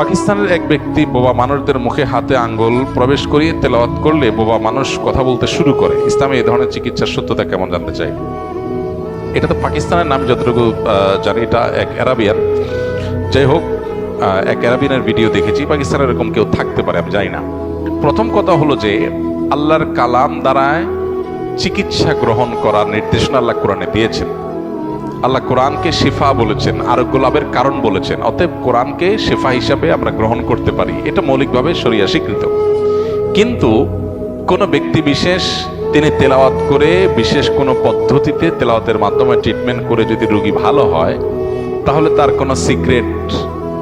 পাকিস্তানের এক ব্যক্তি বোবা মানুষদের মুখে হাতে আঙ্গুল প্রবেশ করিয়ে তেলাওয়াত করলে বোবা মানুষ কথা বলতে শুরু করে। ইসলামে এই ধরনের চিকিৎসার সত্যতা কেমন জানতে চাই? এটা তো পাকিস্তানের নাম, যতটুকু জানি, এটা এক অ্যারাবিয়ান। যাই হোক এক অ্যারাবিয়ানের ভিডিও দেখেছি, পাকিস্তানের এরকম কেউ থাকতে পারে, আমি জানি না। প্রথম কথা হলো যে, আল্লাহর কালাম দ্বারায় চিকিৎসা গ্রহণ করার নির্দেশনা আল্লাহ কোরআনে দিয়েছেন। আল্লাহ কোরআনকে শিফা বলেছেন আরোগ্য লাভের কারণ বলেছেন। অতএব কোরআনকে শিফা হিসাবে আমরা গ্রহণ করতে পারি। এটা মৌলিকভাবে সরিয়া স্বীকৃত। কিন্তু কোনো ব্যক্তি বিশেষ তিনি তেলাওয়াত করে বিশেষ কোনো পদ্ধতিতে তেলাওয়াতের মাধ্যমে ট্রিটমেন্ট করে যদি রোগী ভালো হয়, তাহলে তার কোনো সিক্রেট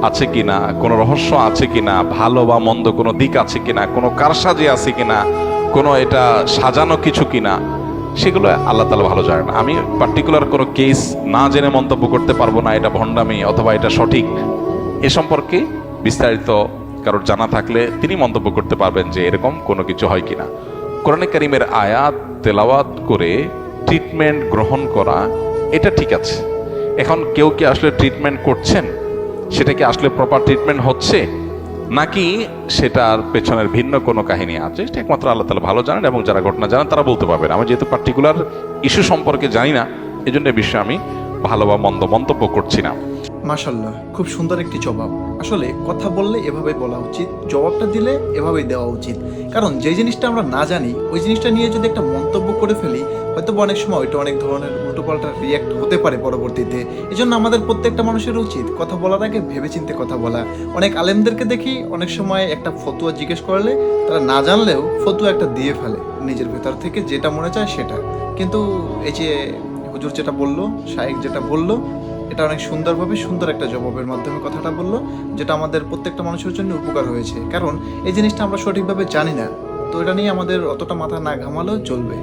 আছে কিনা, কোনো রহস্য আছে কিনা, ভালো বা মন্দ কোনো দিক আছে কিনা, কোনো কারসাজি আছে কিনা, কোনো এটা সাজানো কিছু কিনা সেগুলো আল্লাহ তালা ভালো জানেন। আমি পার্টিকুলার কোনো কেস না জেনে মন্তব্য করতে পারব না, এটা ভণ্ডামি অথবা এটা সঠিক। এ সম্পর্কে বিস্তারিত কারোর জানা থাকলে তিনি মন্তব্য করতে পারবেন যে এরকম কোনো কিছু হয় কিনা। কোরআনে কারিমের আয়াত, তেলাওয়াত করে ট্রিটমেন্ট গ্রহণ করা, এটা ঠিক আছে। এখন কেউ কি আসলে ট্রিটমেন্ট করছেন? সেটা কি আসলে প্রপার ট্রিটমেন্ট হচ্ছে? নাকি সেটার পেছনের ভিন্ন কোনো কাহিনী আছে? সেটা একমাত্র আল্লাহ তালা ভালো জানেন এবং যারা ঘটনা জানেন তারা বলতে পারবেন। আমি যেহেতু পার্টিকুলার ইস্যু সম্পর্কে জানি না এই জন্য বিষয়ে আমি ভালো বা মন্দ মন্তব্য করছি না। মাশাল্লাহ খুব সুন্দর একটি জবাব। আসলে কথা বললে এভাবে বলা উচিত, জবাবটা দিলে এভাবেই দেওয়া উচিত। কারণ যে জিনিসটা আমরা না জানি, ওই জিনিসটা নিয়ে যদি একটা মন্তব্য করে ফেলি হয়তো অনেক সময় ওইটা অনেক ধরনের উল্টোপাল্টা রিয়াক্ট হতে পারে পরবর্তীতে। এই জন্য আমাদের প্রত্যেকটা মানুষের উচিত কথা বলার আগে ভেবেচিন্তে কথা বলা। অনেক আলেমদেরকে দেখি অনেক সময় একটা ফতুয়া জিজ্ঞেস করলে, তারা না জানলেও ফতুয়া একটা দিয়ে ফেলে নিজের ভেতর থেকে যেটা মনে চায় সেটা। কিন্তু এই যে হুজুর যেটা বলল, শায়েক যেটা বলল এটা অনেক সুন্দরভাবে সুন্দর একটা জবাবের মাধ্যমে কথাটা বলল, যেটা আমাদের প্রত্যেকটা মানুষের জন্য উপকার হয়েছে। কারণ এই জিনিসটা আমরা সঠিকভাবে জানি না। তো এটা নিয়ে আমাদের অতটা মাথা না ঘামালেও চলবে।